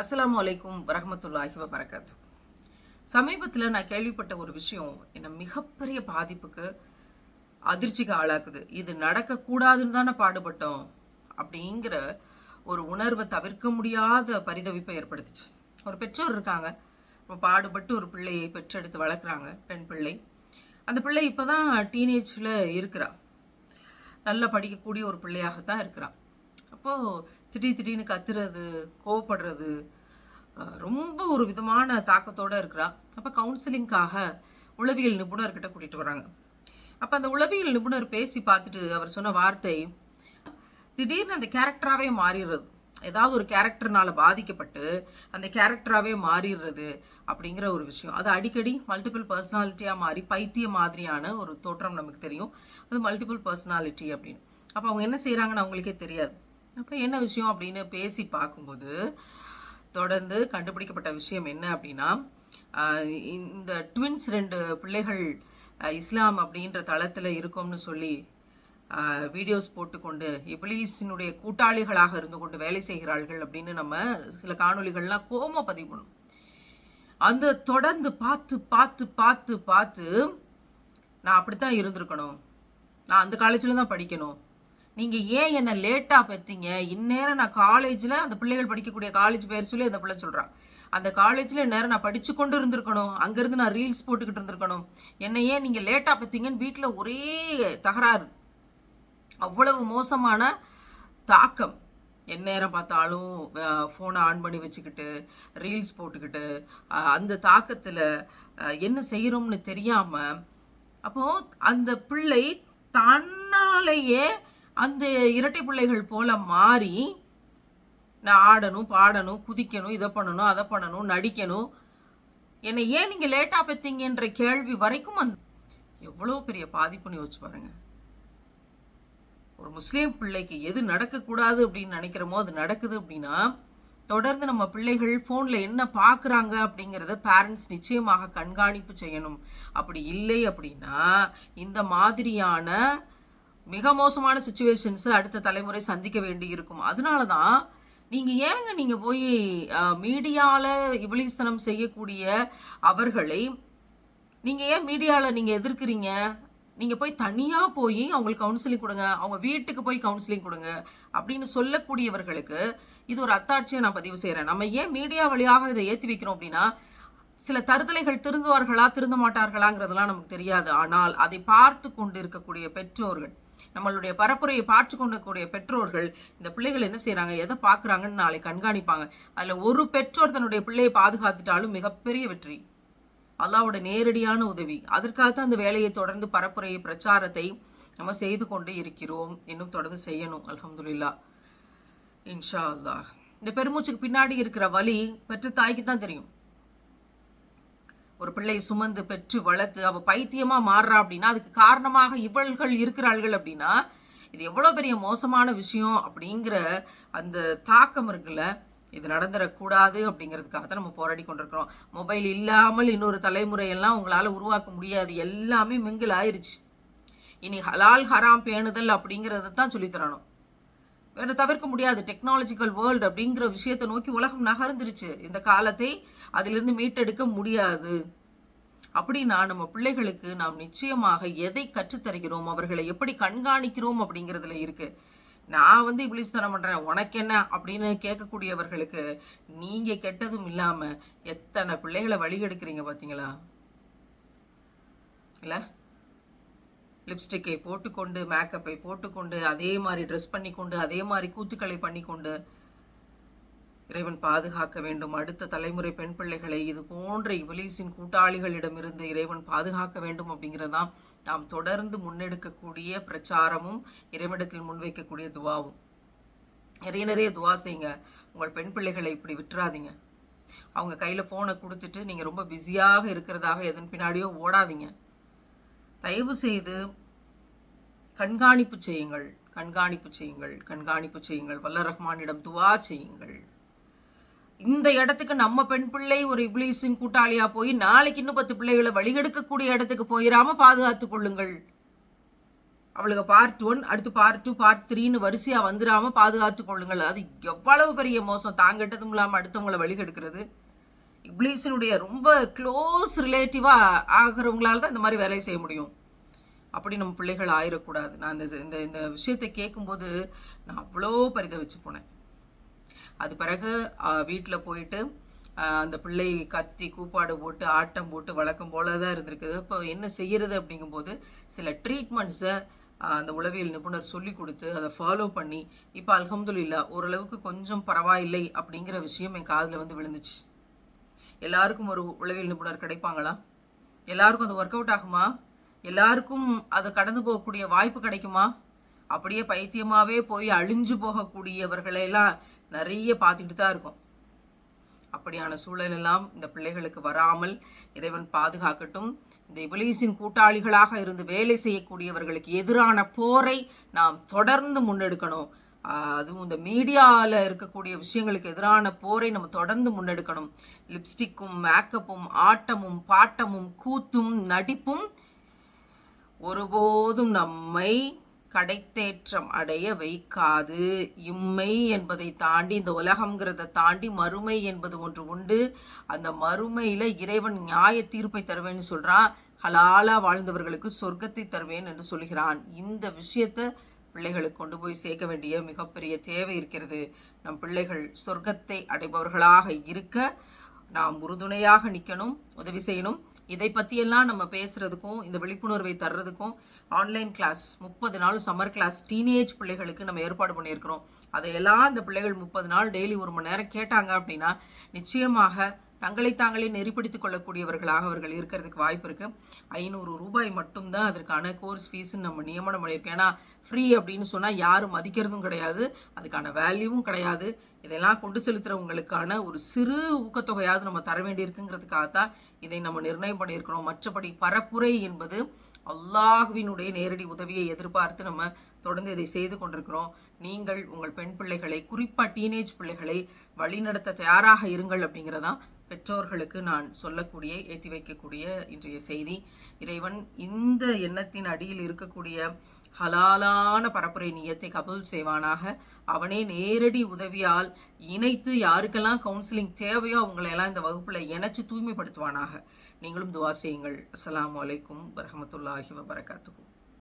அஸ்லாம் அலைக்கும் வரமத்துல்லாஹி வரகாத்து சமீபத்தில் நான் கேள்விப்பட்ட ஒரு விஷயம் என்னை மிகப்பெரிய பாதிப்புக்கு அதிர்ச்சிக்கு ஆளாக்குது. இது நடக்கக்கூடாதுன்னு தானே பாடுபட்டோம் அப்படிங்கிற ஒரு உணர்வை தவிர்க்க முடியாத பரிதவிப்பை ஏற்படுத்துச்சு. ஒரு பெற்றோர் இருக்காங்க. இப்போ பாடுபட்டு ஒரு பிள்ளையை பெற்றெடுத்து வளர்க்குறாங்க பெண் பிள்ளை. அந்த பிள்ளை இப்போ தான் டீனேஜில் இருக்கிறா. நல்லா படிக்கக்கூடிய ஒரு பிள்ளையாகத்தான் இருக்கிறான். அப்போது திடீர் திடீர்னு கத்துறது கோவப்படுறது ரொம்ப ஒரு விதமான தாக்கத்தோட இருக்கிறா. அப்போ கவுன்சிலிங்காக உளவியல் நிபுணர்கிட்ட கூட்டிகிட்டு வராங்க. அப்போ அந்த உளவியல் நிபுணர் பேசி பார்த்துட்டு அவர் சொன்ன வார்த்தை திடீர்னு அந்த கேரக்டராகவே மாறிடுறது. ஏதாவது ஒரு கேரக்டர்னால பாதிக்கப்பட்டு அந்த கேரக்டராகவே மாறிடுறது அப்படிங்கிற ஒரு விஷயம். அது அடிக்கடி மல்டிபிள் பர்சனாலிட்டியாக மாறி பைத்திய மாதிரியான ஒரு தோற்றம் நமக்கு தெரியும். அது மல்டிபிள் பர்சனாலிட்டி அப்படின்னு. அப்போ அவங்க என்ன செய்கிறாங்கன்னு அவங்களுக்கே தெரியாது. அப்போ என்ன விஷயம் அப்படின்னு பேசி பார்க்கும்போது தொடர்ந்து கண்டுபிடிக்கப்பட்ட விஷயம் என்ன அப்படின்னா இந்த ட்வின்ஸ் ரெண்டு பிள்ளைகள் இஸ்லாம் அப்படின்ற தளத்தில் இருக்கோம்னு சொல்லி வீடியோஸ் போட்டுக்கொண்டு இப்லீஸினுடைய கூட்டாளிகளாக இருந்து கொண்டு வேலை செய்கிறார்கள் அப்படின்னு நம்ம சில காணொலிகள்லாம் கோம பதிவு பண்ணும். அந்த தொடர்ந்து பார்த்து பார்த்து பார்த்து பார்த்து நான் அப்படித்தான் இருந்திருக்கணும். நான் அந்த காலேஜில் தான் படிக்கணும். நீங்கள் ஏன் என்னை லேட்டாக பெற்றீங்க இந்நேரம் நான் காலேஜில் அந்த பிள்ளைகள் படிக்கக்கூடிய காலேஜ் பேர் சொல்லி அந்த பிள்ளை சொல்கிறான் அந்த காலேஜில் இந்நேரம் நான் படித்து கொண்டு இருந்திருக்கணும். அங்கேருந்து நான் ரீல்ஸ் போட்டுக்கிட்டு இருந்திருக்கணும். என்னை ஏன் நீங்கள் லேட்டாக பெற்றீங்கன்னு வீட்டில் ஒரே தகராறு. அவ்வளவு மோசமான தாக்கம். எந்நேரம் பார்த்தாலும் ஃபோனை ஆன் பண்ணி வச்சுக்கிட்டு ரீல்ஸ் போட்டுக்கிட்டு அந்த தாக்கத்தில் என்ன செய்கிறோம்னு தெரியாமல் அப்போது அந்த பிள்ளை தன்னாலேயே அந்த இரட்டை பிள்ளைகள் போல மாறி நான் ஆடணும் பாடணும் குதிக்கணும் இதை பண்ணணும் அதை பண்ணணும் நடிக்கணும். என்னை ஏன் நீங்கள் லேட்டாக பெற்றீங்கன்ற கேள்வி வரைக்கும் அந்த எவ்வளோ பெரிய பாதிப்புன்னு யோசிச்சு பாருங்க. ஒரு முஸ்லீம் பிள்ளைக்கு எது நடக்கக்கூடாது அப்படின்னு நினைக்கிறோமோ அது நடக்குது அப்படின்னா தொடர்ந்து நம்ம பிள்ளைகள் ஃபோனில் என்ன பார்க்குறாங்க அப்படிங்கிறத பேரண்ட்ஸ் நிச்சயமாக கண்காணிப்பு செய்யணும். அப்படி இல்லை அப்படின்னா இந்த மாதிரியான மிக மோசமான சுச்சுவேஷன்ஸை அடுத்த தலைமுறை சந்திக்க வேண்டி இருக்கும் அதனால தான் நீங்கள் ஏங்க நீங்கள் போய் மீடியாவில் இபிலிஸ்தனம் செய்யக்கூடிய அவர்களை நீங்கள் ஏன் மீடியாவில் நீங்கள் எதிர்க்கிறீங்க? நீங்கள் போய் தனியாக போய் அவங்களுக்கு கவுன்சிலிங் கொடுங்க. அவங்க வீட்டுக்கு போய் கவுன்சிலிங் கொடுங்க. அப்படின்னு சொல்லக்கூடியவர்களுக்கு இது ஒரு அத்தாட்சியை நான் பதிவு செய்கிறேன் நம்ம ஏன் மீடியா வழியாக இதை ஏற்றி வைக்கிறோம் அப்படின்னா சில தருதலைகள் திருந்துவார்களா திருந்த மாட்டார்களாங்கிறதுலாம் நமக்கு தெரியாது. ஆனால் அதை பார்த்து கொண்டு இருக்கக்கூடிய பெற்றோர்கள் நம்மளுடைய பரப்புரையை பார்த்து கொண்டக்கூடிய பெற்றோர்கள் இந்த பிள்ளைகள் என்ன செய்கிறாங்க எதை பார்க்குறாங்கன்னு நாளை கண்காணிப்பாங்க. அதில் ஒரு பெற்றோர் தன்னுடைய பிள்ளையை பாதுகாத்துட்டாலும் மிகப்பெரிய வெற்றி. அல்லாவோட நேரடியான உதவி. அதற்காக தான் அந்த வேலையை தொடர்ந்து பரப்புரையை பிரச்சாரத்தை நம்ம செய்து கொண்டு இருக்கிறோம் இன்னும் தொடர்ந்து செய்யணும். அலமதுல்லா இன்ஷா அல்லா இந்த பெருமூச்சுக்கு பின்னாடி இருக்கிற வலி பெற்ற தாய்க்கு தான் தெரியும். ஒரு பிள்ளையை சுமந்து பெற்று வளர்த்து அவள் பைத்தியமாக மாறுறா அப்படின்னா அதுக்கு காரணமாக இவள்கள் இருக்கிறாள்கள் அப்படின்னா இது எவ்வளோ பெரிய மோசமான விஷயம் அப்படிங்கிற அந்த தாக்கம் இருக்குல்ல. இது நடந்துடக்கூடாது அப்படிங்கிறதுக்காக தான் நம்ம போராடி கொண்டிருக்கிறோம். மொபைல் இல்லாமல் இன்னொரு தலைமுறையெல்லாம் உங்களால் உருவாக்க முடியாது. எல்லாமே மிங்கிள் ஆயிடுச்சு இனி ஹலால் ஹராம் பேணுதல் அப்படிங்கிறத தான் சொல்லித் தரணும். தவிர்க்க முடியாது. டெக்னாலஜிக்கல் வேர்ல்டு அப்படிங்கிற விஷயத்தை நோக்கி உலகம் நகர்ந்துருச்சு. இந்த காலத்தை அதிலிருந்து மீட்டெடுக்க முடியாது. அப்படின்னா நம்ம பிள்ளைகளுக்கு நாம் நிச்சயமாக எதை கற்றுத்தருகிறோம்? அவர்களை எப்படி கண்காணிக்கிறோம் அப்படிங்கிறதுல இருக்கு. நான் வந்து இப்ளீஸ் தரம் பண்றேன். உனக்கு என்ன? அப்படின்னு கேட்கக்கூடியவர்களுக்கு நீங்க கெட்டதும் இல்லாம எத்தனை பிள்ளைகளை வழி எடுக்கிறீங்க பாத்தீங்களா? இல்லை? லிப்ஸ்டிக்கை போட்டுக்கொண்டு மேக்கப்பை போட்டுக்கொண்டு அதே மாதிரி ட்ரெஸ் பண்ணிக்கொண்டு அதே மாதிரி கூத்துக்களை பண்ணிக்கொண்டு இறைவன் பாதுகாக்க வேண்டும். அடுத்த தலைமுறை பெண் பிள்ளைகளை இது போன்ற இவலீஸின் கூட்டாளிகளிடமிருந்து இறைவன் பாதுகாக்க வேண்டும் அப்படிங்கிறதான் நாம் தொடர்ந்து முன்னெடுக்கக்கூடிய பிரச்சாரமும் இறைவனிடத்தில் முன்வைக்கக்கூடிய துவாவும். நிறைய நிறைய துவா செய்யுங்க. உங்கள் பெண் பிள்ளைகளை இப்படி விட்டுறாதீங்க. அவங்க கையில் ஃபோனை கொடுத்துட்டு நீங்கள் ரொம்ப பிஸியாக இருக்கிறதாக எதன் பின்னாடியோ ஓடாதீங்க. தயவு செய்து கண்காணிப்பு செய்யுங்கள். கண்காணிப்பு செய்யுங்கள். கண்காணிப்பு செய்யுங்கள். வல்ல ரஹ்மானிடம் துவா செய்யுங்கள். இந்த இடத்துக்கு நம்ம பெண் பிள்ளை ஒரு இப்ளீஸின் கூட்டாளியா போய் நாளைக்கு இன்னும் பத்து பிள்ளைகளை வழிகெடுக்கக்கூடிய இடத்துக்கு போயிடாம பாதுகாத்துக் கொள்ளுங்கள். அவளுக்கு பார்ட் ஒன் அடுத்து பார்ட் டூ பார்ட் த்ரீன்னு வரிசையாக வந்துடாம பாதுகாத்து கொள்ளுங்கள். அது எவ்வளவு பெரிய மோசம். தாங்கிட்டதும் இல்லாமல் அடுத்தவங்களை வழிகெடுக்கிறது. இப்ளீஸினுடைய ரொம்ப க்ளோஸ் ரிலேட்டிவாக ஆகிறவங்களால தான் இந்த மாதிரி வேலையை செய்ய முடியும். அப்படி நம்ம பிள்ளைகள் ஆயிடக்கூடாது நான் இந்த இந்த இந்த விஷயத்தை கேட்கும்போது நான் அவ்வளோ பரிதவிச்சு போனேன். அது பிறகு வீட்டில் போயிட்டு அந்த பிள்ளை கத்தி கூப்பாடு போட்டு ஆட்டம் போட்டு வழக்கம் போல தான் இருந்திருக்குது. இப்போ என்ன செய்கிறது அப்படிங்கும்போது சில ட்ரீட்மெண்ட்ஸை அந்த உளவியல் நிபுணர் சொல்லி கொடுத்து அதை ஃபாலோ பண்ணி இப்போ அல்ஹம்துலில்லா ஓரளவுக்கு கொஞ்சம் பரவாயில்லை அப்படிங்கிற விஷயம் என் காதில் வந்து விழுந்துச்சு. எல்லாருக்கும் ஒரு உளவியல் நிபுணர் கிடைப்பாங்களா? எல்லாருக்கும் அது ஒர்க் அவுட் ஆகுமா? எல்லாருக்கும் அது கடந்து போகக்கூடிய வாய்ப்பு கிடைக்குமா? அப்படியே பைத்தியமாகவே போய் அழிஞ்சு போகக்கூடியவர்களை எல்லாம் நிறைய பார்த்துட்டு தான் இருக்கும். அப்படியான சூழல் எல்லாம் இந்த பிள்ளைகளுக்கு வராமல் இறைவன் பாதுகாக்கட்டும். இந்த இபிலீஸின் கூட்டாளிகளாக இருந்து வேலை செய்யக்கூடியவர்களுக்கு எதிரான போரை நாம் தொடர்ந்து முன்னெடுக்கணும். அதுவும் இந்த மீடியாவில் இருக்கக்கூடிய விஷயங்களுக்கு எதிரான போரை நம்ம தொடர்ந்து முன்னெடுக்கணும். லிப்ஸ்டிக்கும் மேக்கப்பும் ஆட்டமும் பாட்டமும் கூத்தும் நடிப்பும் ஒருபோதும் நம்மை கடைத்தேற்றம் அடைய வைக்காது. இம்மை என்பதை தாண்டி இந்த உலகம்ங்கிறத தாண்டி மறுமை என்பது ஒன்று உண்டு. அந்த மறுமையில் இறைவன் நியாய தீர்ப்பை தருவேன்னு சொல்கிறான் ஹலாலாக வாழ்ந்தவர்களுக்கு சொர்க்கத்தை தருவேன் என்று சொல்கிறான். இந்த விஷயத்தை பிள்ளைகளுக்கு கொண்டு போய் சேர்க்க வேண்டிய மிகப்பெரிய தேவை இருக்கிறது. நம் பிள்ளைகள் சொர்க்கத்தை அடைபவர்களாக இருக்க நாம் உறுதுணையாக நிற்கணும் உதவி செய்யணும். இதை பற்றியெல்லாம் நம்ம பேசுகிறதுக்கும் இந்த விழிப்புணர்வை தர்றதுக்கும் ஆன்லைன் கிளாஸ் முப்பது நாள் சம்மர் கிளாஸ் டீனேஜ் பிள்ளைகளுக்கு நம்ம ஏற்பாடு பண்ணியிருக்கிறோம். அதையெல்லாம் இந்த பிள்ளைகள் முப்பது நாள் டெய்லி ஒரு மணி நேரம் கேட்டாங்க அப்படின்னா நிச்சயமாக தங்களை தாங்களே நெறிப்படுத்திக் கொள்ளக்கூடியவர்களாக அவர்கள் இருக்கிறதுக்கு வாய்ப்பு இருக்கு. ஐநூறு ரூபாய் மட்டும்தான் அதற்கான கோர்ஸ் ஃபீஸ் நம்ம நியமனம் பண்ணியிருக்கோம். ஏன்னா ஃப்ரீ அப்படின்னு சொன்னால் யாரும் மதிக்கிறதும் கிடையாது. அதுக்கான வேல்யூவும் கிடையாது. இதெல்லாம் கொண்டு செலுத்துறவங்களுக்கான ஒரு சிறு ஊக்கத்தொகையாவது நம்ம தர வேண்டியிருக்குங்கிறதுக்காக தான் இதை நம்ம நிர்ணயம் பண்ணியிருக்கிறோம். மற்றபடி பரப்புரை என்பது அல்லாஹ்வினுடைய நேரடி உதவியை எதிர்பார்த்து நம்ம தொடர்ந்து இதை செய்து கொண்டிருக்கிறோம். நீங்கள் உங்கள் பெண் பிள்ளைகளை குறிப்பாக டீனேஜ் பிள்ளைகளை வழிநடத்த தயாராக இருங்கள் அப்படிங்கிறதான் பெற்றோர்களுக்கு நான் சொல்லக்கூடிய ஏற்றி வைக்கக்கூடிய இன்றைய செய்தி. இறைவன் இந்த எண்ணத்தின் அடியில் இருக்கக்கூடிய ஹலாலான பரப்புரை நியத்தை கபூல் செய்வானாக. அவனே நேரடி உதவியால் இணைத்து யாருக்கெல்லாம் கவுன்சிலிங் தேவையோ அவங்களையெல்லாம் இந்த வகுப்பில் இணைச்சு தூய்மைப்படுத்துவானாக. நீங்களும் துவா செய்யுங்கள். அஸ்லாம் வலைக்கும் வரமத்துல்லாஹி வபரகாத்துஹு.